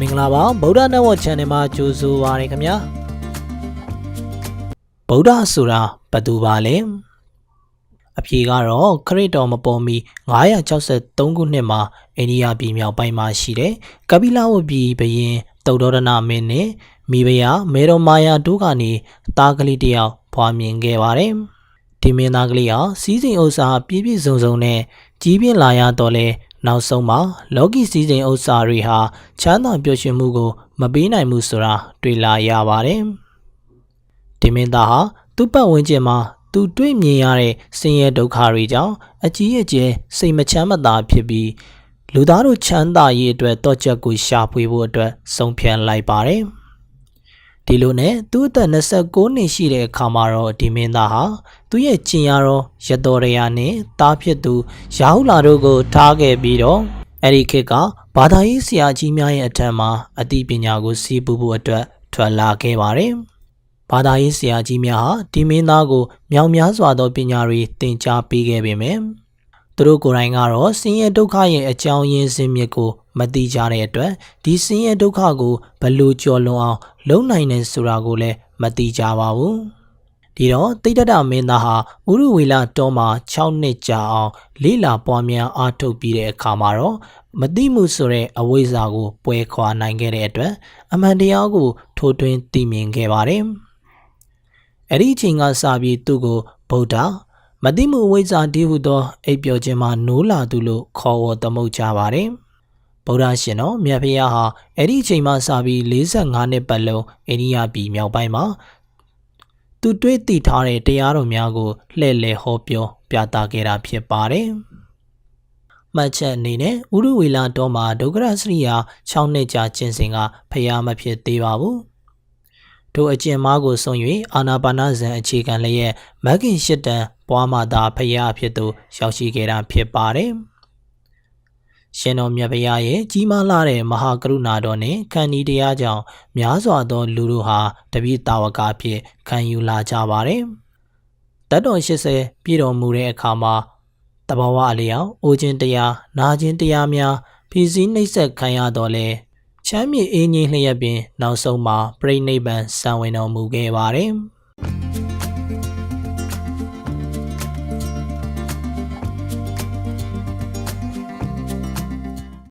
မင်္ဂလာပါဗုဒ္ဓနတ်ဝတ် channel မှာကြိုဆိုပါရခင်ဗျာဗုဒ္ဓဆိုတာဘယ်သူပါလဲအဖြေကတော့ခရစ်တော်မပေါ်မီ963ခုနှစ်မှာအိန္ဒိယပြည်မြောက်ပိုင်းမှာရှိတဲ့ကပိလဝတ်ပြည်ဘရင်တုတ်တော်ဒနာမင်းနဲ့မိဖုရားမေတော်မာယာတို့ကနေသားကလေးတစ်ယောက်ဖွားမြင်ခဲ့ပါတယ်ဒီမင်းသားကလေးဟာစီးစိမ်ဥစ္စာပြည့်ပြည့်စုံစုံနဲ့ကြီးပြင်းလာရတော့လဲ နောက်ဆုံးမှာလောကီစည်းစိမ်ဥစ္စာတွေဟာချမ်းသာပျော်ရွှင်မှုကို မပေးနိုင်ဘူးဆိုတာတွေ့လာရပါတယ်။ဒီမင်းသားဟာသူ့ပတ်ဝန်းကျင်မှာသူတွေ့မြင်ရတဲ့ဆင်းရဲဒုက္ခတွေကြောင့်အကြီးအကျယ်စိတ်မချမ်းမသာဖြစ်ပြီးလူသားတို့ချမ်းသာရေးအတွက်တော့ချက်ကိုရှာဖွေဖို့အတွက်ဆုံးဖြတ်လိုက်ပါတယ်။ ဒီလိုနဲ့သူ့အသက်29နှစ်ရှိတဲ့အခါမှာတော့ဒီမင်းသားဟာသူ့ရဲ့ကျင်ရတော့ရတော်ရယာနဲ့တားဖြစ်သူရာဟုလာတို့ကိုထားခဲ့ပြီးတော့အဲ့ဒီခေတ်ကဘာသာရေးဆရာကြီးများရဲ့အထက်မှာအသိပညာကိုစီးပူးဖို့အတွက်ထွက်လာခဲ့ပါတယ်။ဘာသာရေးဆရာကြီးများဟာဒီမင်းသားကိုမြောင်များစွာသောပညာတွေသင်ကြားပေးခဲ့ပေမယ့် သူတို့ကိုယ်တိုင်ကတော့ဆင်းရဲဒုက္ခရဲ့အကြောင်းရင်းစင်မြစ်ကိုမသိကြတဲ့အတွက်ဒီဆင်းရဲဒုက္ခကိုဘယ်လိုကျော်လွန်အောင် လုံနိုင်တယ်ဆိုတာကိုလည်းမသိကြပါဘူး။ဒီတော့တိတ်တတမင်းသားဟာဥရုဝေလတောမှာ6နှစ်ကြာအောင်လေးလာပွားများအားထုတ်ပြီးတဲ့အခါမှာတော့မသိမှုဆိုတဲ့အဝိဇ္ဇာကိုပွဲခွာနိုင်ခဲ့တဲ့အတွက်အမှန်တရားကို ထိုးထွင်းသိမြင်ခဲ့ပါတယ်။အဲ့ဒီအချိန်ကစပြီးသူ့ကိုဗုဒ္ဓ မသိမှုအဝိဇ္ဇာတည်းဟုသောအိပ်ပျော်ခြင်းမှာနိုးလာသူလို့ခေါ်ဝေါ်သမုတ်ကြပါတယ်။ဗုဒ္ဓရှင်တော်မြတ်ဖရာဟာအဲ့ဒီအချိန်မှစပြီး45နှစ်ပတ်လုံးအိန္ဒိယပြည်မြောက်ပိုင်းမှာသူတွေးသိထားတဲ့တရားတော်များကိုလှည့်လည်ဟောပြောပြသခဲ့တာဖြစ်ပါတယ်။မှတ်ချက်အနေနဲ့ဥရဝေလာတော်မှာဒုက္ခရစရိယာ6နှစ်ကြာကျင့်စဉ်ကဖရာမဖြစ်သေးပါဘူး။တို့အကျင့်မားကိုဆုံး၍အာနာပါနဇံအခြေခံလျက်မဂ္ဂင်ရှစ်တန် ပွားမှသာဖရာအဖြစ်သို့ရောက်ရှိခဲ့တာဖြစ်ပါတယ်။ရှင်တော်မြတ်ဖရာရဲ့ကြီးမားလာတဲ့မဟာကရုဏာတော်နဲ့ခန္ဒီတရားကြောင့်များစွာသောလူတို့ဟာတပိတာဝကအဖြစ်ခံယူလာကြပါတယ်။တတ်တော်80ပြည်တော်မူတဲ့အခါမှာတဘာဝအလျောက်အိုခြင်းတရားနာခြင်းတရားများဖြည့်ဆည်းနှိပ်စက်ခံရတော့လဲချမ်းမြေအေးငြိမ်းလျက်ပင် နောက်ဆုံးမှာပြိဋိနိဗ္ဗာန်စံဝင်တော်မူခဲ့ပါတယ်။